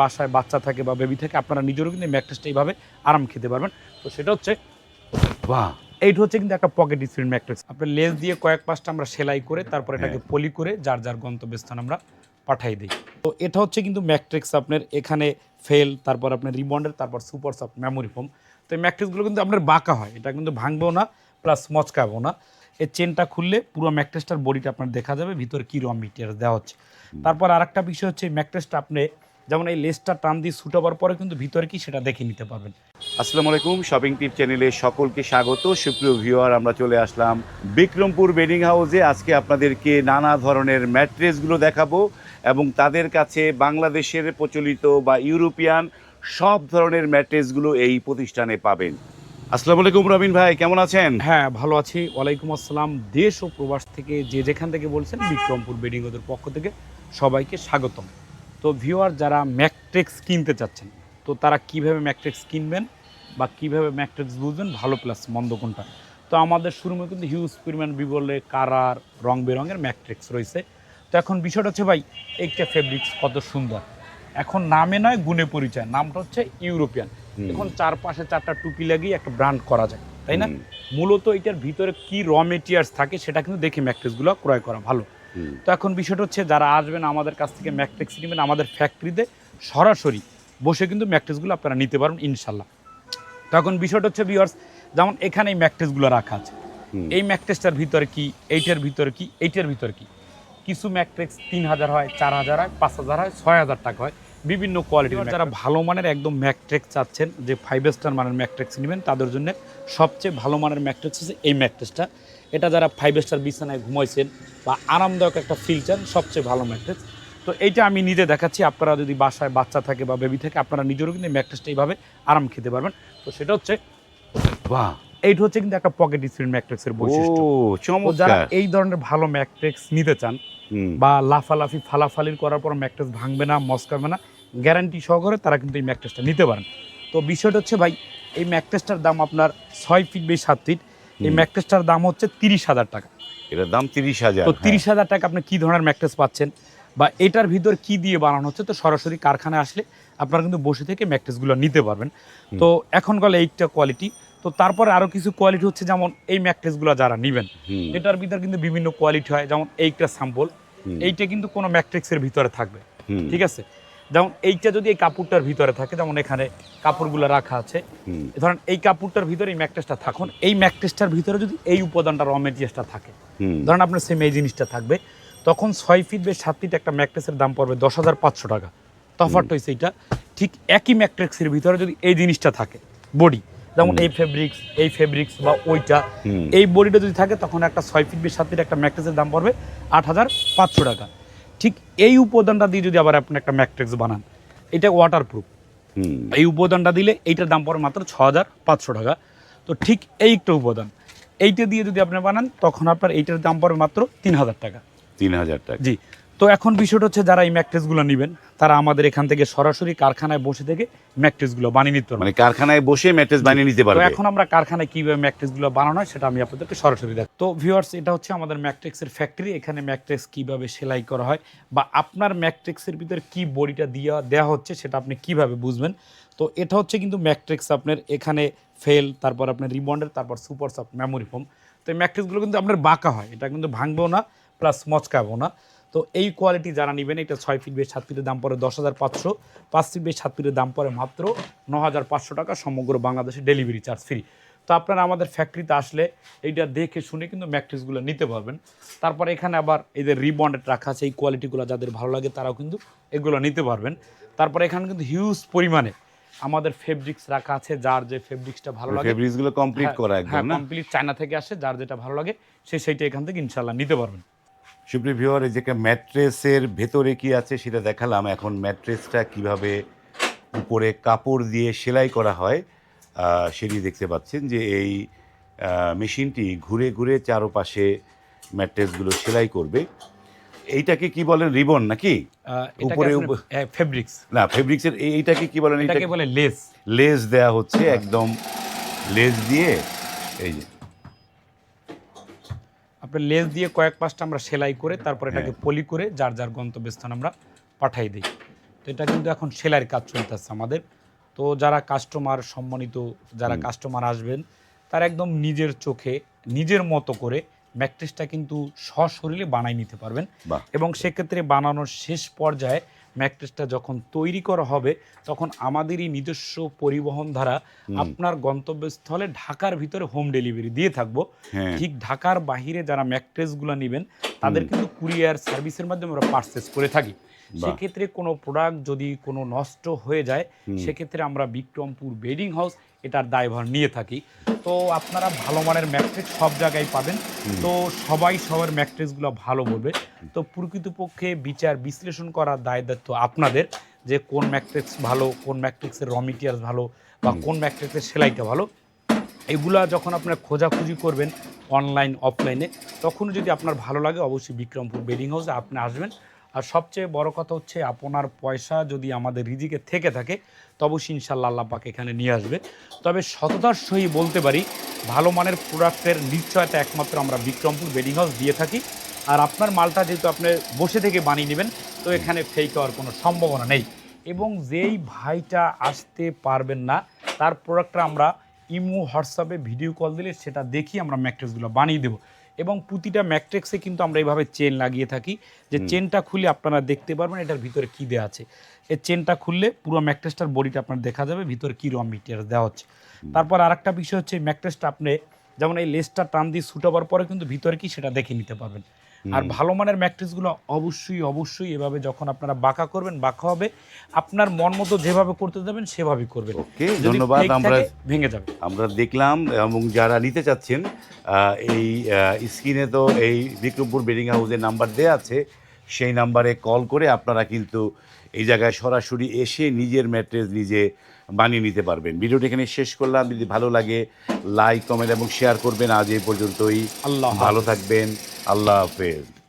বাসায় বাচ্চা থাকে বা বেবি থাকে আপনারা নিজেরও কিন্তু ম্যাট্রেসটা এইভাবে আরাম খেতে পারবেন। তো সেটা হচ্ছে বাহ। এইটা হচ্ছে কিন্তু একটা পকেট স্প্রিং ম্যাট্রেস আপনার লেস দিয়ে কয়েক পাঁচটা আমরা সেলাই করে তারপর এটাকে পলি করে যার যার গন্তব্যস্থান আমরা পাঠাই দিই। তো এটা হচ্ছে কিন্তু ম্যাট্রিক্স আপনার এখানে ফেল তারপর আপনার রিবন্ডের তারপর সুপার সফট মেমোরি ফোম তো এই ম্যাট্রিক্সগুলো কিন্তু আপনার বাঁকা হয় এটা কিন্তু ভাঙবেও না প্লাস মচকাবেও না। এই চেনটা খুললে পুরো ম্যাট্রেসটার বডিটা আপনার দেখা যাবে ভিতরে কী র মেটেরিয়াল দেওয়া হচ্ছে। তারপর আরেকটা বিষয় হচ্ছে এই ম্যাট্রেসটা আপনি যেমন এই লেসটা টান দিয়ে শুটাবার পরে কিন্তু ভিতরে কি সেটা দেখে নিতে পারবেন। আসসালামু আলাইকুম শপিং টিপ চ্যানেলে সকলকে স্বাগত। সুপ্রিয় ভিউয়ার আমরা চলে আসলাম বিক্রমপুর বেডিং হাউসে আজকে আপনাদেরকে নানা ধরনের ম্যাট্রেসগুলো দেখাবো এবং তাদের কাছে বাংলাদেশের প্রচলিত বা ইউরোপিয়ান সব ধরনের ম্যাট্রেসগুলো এই প্রতিষ্ঠানে পাবেন। আসসালামু আলাইকুম রবিন ভাই কেমন আছেন? হ্যাঁ ভালো আছি। ওয়ালাইকুম আসসালাম। দেশ ও প্রবাস থেকে যে যেখান থেকে বলছেন বিক্রমপুর বেডিং ওদের পক্ষ থেকে সবাইকে স্বাগতম। তো ভিউয়ার যারা ম্যাকট্রেক্স কিনতে চাচ্ছেন তো তারা কীভাবে ম্যাকট্রেক্স কিনবেন বা কীভাবে ম্যাকট্রেক্স বুঝবেন ভালো প্লাস মন্দ কোনটা? তো আমাদের শুরুমে কিন্তু হিউজ পরিমাণ বিবলে কারার রং বেরঙের ম্যাকট্রেক্স রয়েছে। তো এখন বিষয়টা হচ্ছে ভাই এইটা ফেব্রিক্স কত সুন্দর। এখন নামে নয় গুণে পরিচয়। নামটা হচ্ছে ইউরোপিয়ান। এখন চারপাশে চারটা টুপি লাগিয়ে একটা ব্র্যান্ড করা যায় তাই না? মূলত এটার ভিতরে কি র মেটেরিয়ালস থাকে সেটা কিন্তু দেখে ম্যাট্রিক্সগুলো ক্রয় করা ভালো। তো এখন বিষয়টা হচ্ছে যারা আসবেন আমাদের কাছ থেকে ম্যাট্রিক্স নেবেন আমাদের ফ্যাক্টরিতে সরাসরি বসে কিন্তু ম্যাট্রিক্সগুলো আপনারা নিতে পারবেন ইনশাল্লাহ। তো এখন বিষয়টা হচ্ছে বিয়ার্স যেমন এখানে এই ম্যাট্রিক্সগুলো রাখা আছে। এই ম্যাট্রিক্সটার ভিতরে কি এইটার ভিতরে কি এইটার ভিতরে কি? কিছু ম্যাট্রিক্স তিন হাজার হয় চার হাজার হয় পাঁচ হাজার হয় ছয় হাজার টাকা হয়। বিভিন্ন কোয়ালিটির যারা ভালো মানের একদম ম্যাট্রিক্স চাচ্ছেন যে ফাইভ স্টার মানের ম্যাট্রিক্স নেবেন তাদের জন্য সবচেয়ে ভালো মানের ম্যাট্রিক্স হচ্ছে এই ম্যাট্রিক্সটা। এটা যারা ফাইভ স্টার বিছানায় ঘুমাইছেন বা আরামদায়ক একটা ফিল চান সবচেয়ে ভালো ম্যাট্রিক্স তো এইটা আমি নিজে দেখাচ্ছি আপনারা যদি বাসায় বাচ্চা থাকে বা বেবি থাকে আপনারা নিজেরও কিন্তু ম্যাট্রিক্সটা এইভাবে আরাম খেতে পারবেন। তো সেটা হচ্ছে বাহ! এইটা হচ্ছে কিন্তু একটা পকেট স্প্রিং ম্যাট্রিক্সের ও বৈশিষ্ট্য যারা এই ধরনের ভালো ম্যাট্রিক্স নিতে চান বা লাফালাফি ফালাফালির করার পর ম্যাট্রেস ভাঙবে না মস্কাবে না গ্যারান্টি সহকারে তারা কিন্তু এই ম্যাট্রেসটা নিতে পারেন। তো বিষয়টা হচ্ছে ভাই এই ম্যাট্রেসটার দাম আপনার ছয় ফিট বাই সাত ফিট এই হুম। ম্যাট্রেসটার দাম হচ্ছে তিরিশ হাজার টাকা। এটার দাম তিরিশ হাজার তো তিরিশ হাজার টাকা আপনি কি ধরনের ম্যাট্রেস পাচ্ছেন? বা এটার ভিতর কি দিয়ে বানানো হচ্ছে? তো সরাসরি কারখানায় আসলে আপনারা কিন্তু বসে থেকে ম্যাট্রেসগুলো নিতে পারবেন। তো এখন গেলে এইটা কোয়ালিটি। তো তারপরে আরও কিছু কোয়ালিটি হচ্ছে যেমন এই ম্যাট্রেসগুলো যারা নেবেন এটার ভিতর কিন্তু বিভিন্ন কোয়ালিটি হয়। যেমন এইটা স্যাম্পল এইটা কিন্তু কোনো ম্যাট্রিক্সের ভিতরে থাকবে। ঠিক আছে? যেমন এইটা যদি এই কাপড়টার ভিতরে থাকে যেমন এখানে কাপড়গুলো রাখা আছে ধরেন এই কাপড়টার ভিতরে এই ম্যাট্রেসটা থাকুন এই ম্যাট্রেসটার ভিতরে যদি এই উপাদানটা র মেটেরিয়ালসটা থাকে ধরেন আপনার সেম এই জিনিসটা থাকবে তখন ছয় ফিট বেশ সাত ফিট একটা ম্যাট্রেসের দাম পড়বে দশ হাজার পাঁচশো টাকা। তফাৎ হয়েছে এইটা। ঠিক একই ম্যাট্রিক্সের ভিতরে যদি এই জিনিসটা থাকে বডি যেমন এই ফেব্রিক্স এই ফেব্রিক্স বা ওইটা। এই বডিটা যদি থাকে তখন একটা ছয় ফিট বেশ সাত ফিট একটা ম্যাট্রেসের দাম পড়বে আট হাজার পাঁচশো টাকা। ঠিক এই উপাদানটা দিয়ে যদি আবার আপনি একটা ম্যাট্রিক্স বানান এটা ওয়াটার প্রুফ হুম, এই উপাদানটা দিলে এইটার দাম পড়ে মাত্র ছ হাজার পাঁচশো টাকা। তো ঠিক এই একটা উপাদান এইটা দিয়ে যদি আপনি বানান তখন আপনার এইটার দাম পড়বে মাত্র তিন হাজার টাকা। তিন হাজার টাকা। জি। তো এখন বিষয়টা হচ্ছে যারা এই ম্যাকট্রেসগুলো নেবেন তারা আমাদের এখান থেকে সরাসরি কারখানায় বসে থেকে ম্যাট্রেসগুলো বানিয়ে নিতে পারবে। মানে কারখানায় বসে ম্যাট্রেস বানিয়ে নিতে তো পারবে এখন আমরা কারখানায় কীভাবে ম্যাকট্রেসগুলো বানানো হয় সেটা আমি আপনাদেরকে সরাসরি দেখ তো ভিউয়ার্স এটা হচ্ছে আমাদের ম্যাট্রিক্সের ফ্যাক্টরি এখানে ম্যাট্রিক্স কীভাবে সেলাই করা হয় বা আপনার ম্যাট্রিক্সের ভিতরে কি বডিটা দেওয়া দেওয়া হচ্ছে সেটা আপনি কীভাবে বুঝবেন। তো এটা হচ্ছে কিন্তু ম্যাট্রিক্স আপনার এখানে ফেল তারপর আপনার রিবন্ডের তারপর সুপার সফট মেমোরি ফোম তো এই ম্যাট্রিক্সগুলো কিন্তু আপনার বাঁকা হয় এটা কিন্তু ভাঙবেও না প্লাস মচকাবেও না। তো এই কোয়ালিটি যারা নেবেন এটা ছয় ফিট বেশ সাত ফিটের দাম পড়ে দশ হাজার পাঁচশো পাঁচ ফিট বেশ সাত ফিটের দাম পড়ে মাত্র ন হাজার পাঁচশো টাকা সমগ্র বাংলাদেশে ডেলিভারি চার্জ ফ্রি তো আপনারা আমাদের ফ্যাক্টরিতে আসলে এইটা দেখে শুনে কিন্তু ম্যাট্রিক্সগুলো নিতে পারবেন। তারপর এখানে আবার এদের রিবন্ডেড রাখা আছে এই কোয়ালিটিগুলো যাদের ভালো লাগে তারাও কিন্তু এগুলো নিতে পারবেন। তারপর এখানে কিন্তু হিউজ পরিমাণে আমাদের ফেব্রিক্স রাখা আছে যার যে ফেব্রিক্সটা ভালো লাগে। ফেব্রিক্সগুলো কমপ্লিট হ্যাঁ, করা হ্যাঁ একদম কমপ্লিট চায়না থেকে আসে যার যেটা ভালো লাগে সে সেইটা এখান থেকে ইনশাল্লাহ নিতে পারবেন। সুপ্রিয় ভিউয়ার এই যে ম্যাট্রেসের ভেতরে কি আছে সেটা দেখালাম। এখন ম্যাট্রেসটা কীভাবে উপরে কাপড় দিয়ে সেলাই করা হয় সেটি দেখতে পাচ্ছেন যে এই মেশিনটি ঘুরে ঘুরে চারপাশে ম্যাট্রেসগুলো সেলাই করবে। এইটাকে কি বলেন রিবন নাকি? উপরে উপ- ফেব্রিক্স। না ফেব্রিক্সের এইটাকে কি বলেন এটাকে বলে লেস। লেস দেয়া হচ্ছে একদম লেস দিয়ে এই যে আপনার লেস দিয়ে কয়েক পাঁচটা আমরা সেলাই করে তারপর এটাকে হ্যাঁ। পলি করে যার যার গন্তব্যস্থান আমরা পাঠাই দিই। তো এটা কিন্তু এখন সেলাইয়ের কাজ চলতেছে আমাদের। তো যারা কাস্টমার সম্মানিত যারা কাস্টমার আসবেন তারা একদম নিজের চোখে নিজের মতো করে ম্যাট্রেসটা কিন্তু সশরীরে বানাই নিতে পারবেন। এবং সেক্ষেত্রে বানানোর শেষ পর্যায়ে ম্যাট্রেসটা যখন তৈরি করা হবে তখন আমাদেরই নিজস্ব পরিবহন দ্বারা আপনার গন্তব্যস্থলে ঢাকার ভিতরে হোম ডেলিভারি দিয়ে থাকব। হ্যাঁ। ঠিক ঢাকার বাহিরে যারা ম্যাট্রেসগুলো নেবেন তাদের কিন্তু কুরিয়ার সার্ভিসের মাধ্যমে আমরা পারচেস করে থাকি। সেক্ষেত্রে কোনো প্রোডাক্ট যদি কোনো নষ্ট হয়ে যায় সেক্ষেত্রে আমরা বিক্রমপুর বেডিং হাউস এটার দায়ভার নিয়ে থাকি। তো আপনারা ভালো মানের ম্যাট্রিক্স সব জায়গায় পাবেন। তো সবাই সবার ম্যাট্রিক্সগুলো ভালো বলবে। তো প্রকৃতপক্ষে বিচার বিশ্লেষণ করার দায় দায়িত্ব আপনাদের যে কোন ম্যাট্রিক্স ভালো কোন ম্যাট্রিক্সের র মেটেরিয়ালস ভালো বা কোন ম্যাট্রিক্সের সেলাইটা ভালো। এগুলা যখন আপনারা খোঁজাখুঁজি করবেন অনলাইন অফলাইনে তখন যদি আপনার ভালো লাগে অবশ্যই বিক্রমপুর বেডিং হাউসে আপনি আসবেন। আর সবচেয়ে বড় কথা হচ্ছে আপনার পয়সা যদি আমাদের রিজিকে থেকে থাকে, তবে ইনশাল্লাহ আল্লাহ এখানে নিয়ে আসবে। তবে সততার সহি বলতে পারি, ভালো মানের প্রোডাক্টের নিশ্চয়তা একমাত্র আমরা বিক্রমপুর বেডিং হাউস দিয়ে থাকি। আর আপনার মালটা যেহেতু আপনি বসে থেকে বানিয়ে নেবেন, তো এখানে ফেক হওয়ার কোনো সম্ভাবনা নেই। এবং যেই ভাইটা আসতে পারবেন না, তার প্রোডাক্টটা আমরা ইমো, হোয়াটসঅ্যাপে ভিডিও কল দিলে সেটা দেখি আমরা ম্যাট্রিক্সগুলো বানিয়ে দেবো। এবং প্রতিটা ম্যাট্রিক্সে কিন্তু আমরা এইভাবে চেন লাগিয়ে থাকি যে চেনটা খুলে আপনারা দেখতে পারবেন এটার ভিতরে কী দেওয়া আছে। এই চেনটা খুললে পুরো ম্যাট্রেসটার বডিটা আপনার দেখা যাবে ভিতরে কী রম মেটেরিয়াল দেওয়া হচ্ছে। তারপর আর একটা বিষয় হচ্ছে ম্যাট্রেসটা আপনি যেমন এই লেসটা টান দিয়ে শুটাবার পরে কিন্তু ভিতরে কি সেটা দেখে নিতে পারবেন। আর ভালো মানের ম্যাট্রেসগুলো অবশ্যই অবশ্যই এভাবে যখন আপনারা বাঁকা করবেন বাঁকা হবে। আপনার মন মতো যেভাবে করতে দেবেন সেভাবেই করবেন। ওকে ধন্যবাদ। আমরা ভেঙে যাবে। আমরা দেখলাম এবং যারা নিতে চাচ্ছেন এই স্ক্রিনে তো এই বিক্রমপুর বেডিং হাউসের নাম্বার দেওয়া আছে। সেই নাম্বারে কল করে আপনারা কিন্তু এই জায়গায় সরাসরি এসে নিজের ম্যাট্রেস নিজে বানিয়ে নিতে পারবেন। ভিডিওটি এখানে শেষ করলাম। যদি ভালো লাগে লাইক কমেন্ট এবং শেয়ার করবেন। আজ এই পর্যন্তই। আল্লাহ ভালো থাকবেন। আল্লাহ হাফেজ।